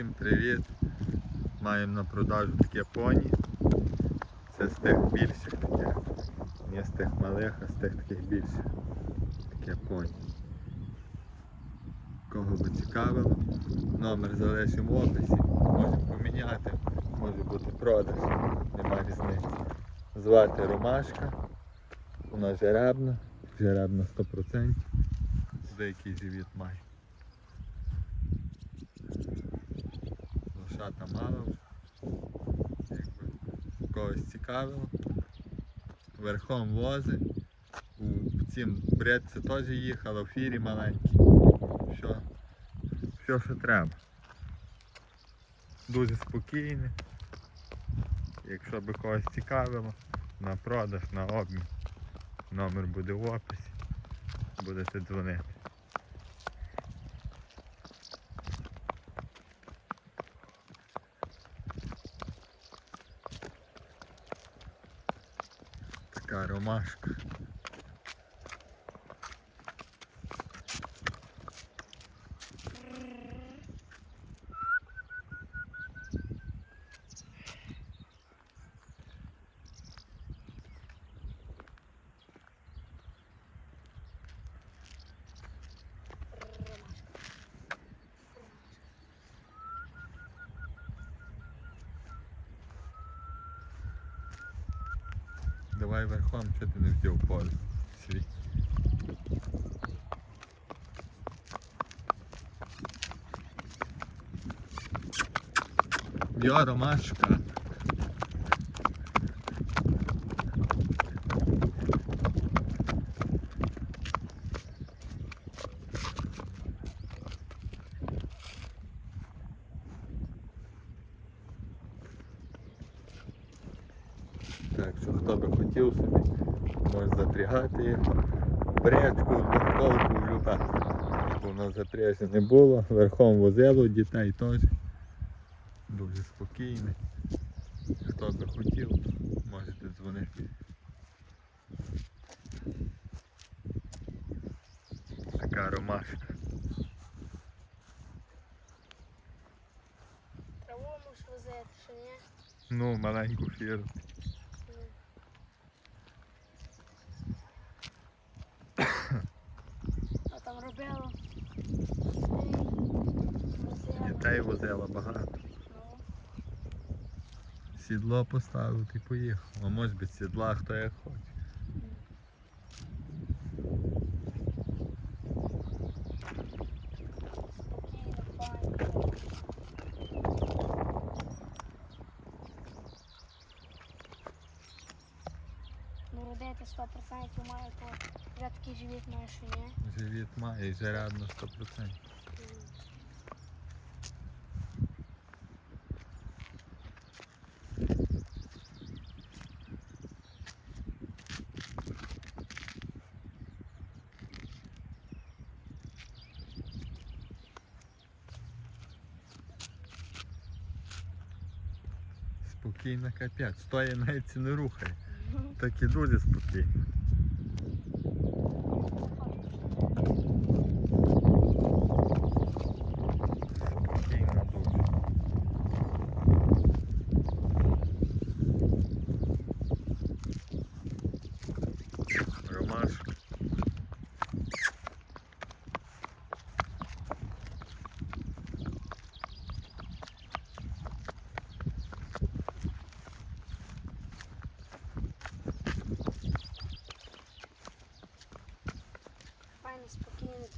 всім привіт! Маємо на продажу таке поні. Це з тих більших таких. Не з тих малих, а з тих таких більших. Таке поні. Кого би цікавило, номер залишимо в описі. Можемо поміняти, може бути продаж, нема різниці. Звати Ромашка. Вона жеребна, жеребна 100%. Деякий живіт має. Лошата мало. Якби когось цікавило. Верхом вози. В цім бредці теж їхала, в фірі маленький. Все. Все, що треба. Дуже спокійне. Якщо би когось цікавило, на продаж, на обмін. Номер буде в описі. Будете дзвонити. Така ромашка. Давай верхом, що ти не взяв поле свій. Йо, ромашка. Так що хто би хотів собі, може запрягати його. Бречку, двохколку, люба. Воно запряжне не було. Верхом возило дітей теж. Дуже спокійне. Хто би хотів, можете дзвонити. Така ромашка. Траву можеш возити, що ні? Ну, маленьку фіру. Дітей возила багато. Сідло поставив і поїхав. А може без сідла, хто як хоче. Ну, родити 100% має, то вже такий живіт має, що ні. Живіт має і жеребно 100%. Спокійно капець. Стоїть навіть не рухає. Так і дуже. Спокійно дуже. Ромашка. Файно, спокійно, помічає.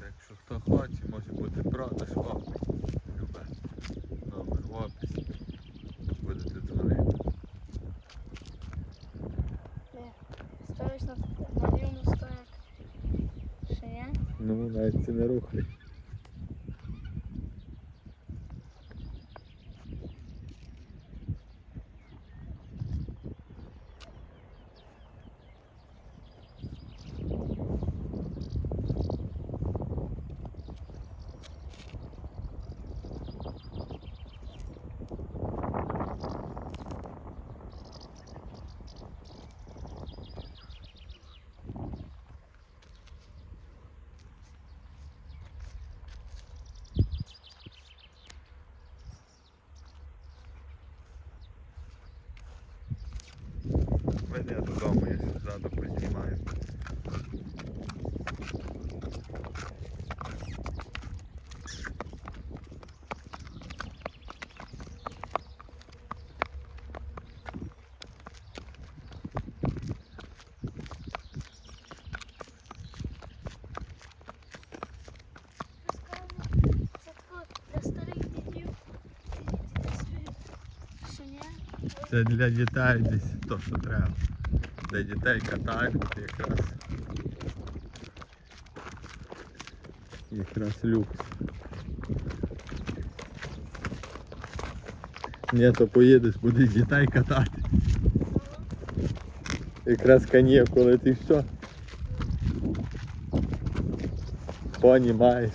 Так що хто хоче, може бути продаж опис. Любе. Номер в описі. Будете дзвонити. Стоїш на, рівну стояк. Що ні? Ну, навіть це не рухає. Це для дітей десь то, що треба. Для дітей катають якраз. Якраз люкс. Ні, то поїдеш, будеш дітей катати. Якраз канікули, ти що? Поні маєш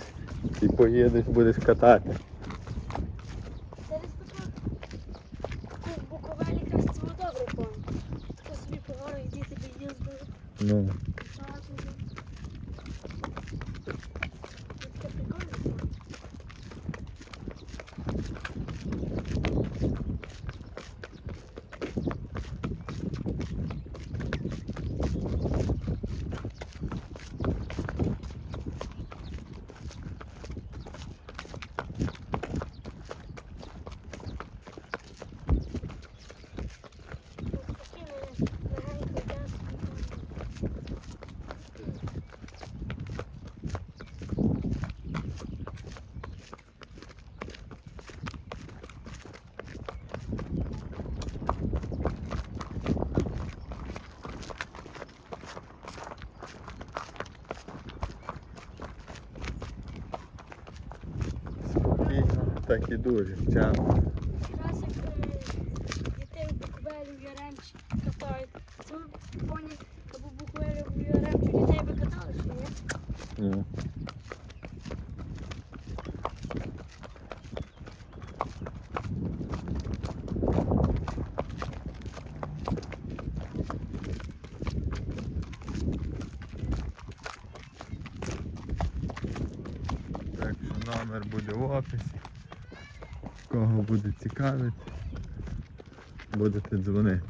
і поїдеш, будеш катати. no спокійно, так і дуже. Вчасно. Якраз як е, дітей в Буковелі в Яремчі катають. Це ми поні або в Буковелі, в Яремчі дітей би катали, що ні? Що номер буде в описі. Кого буде цікавити, будете дзвонити.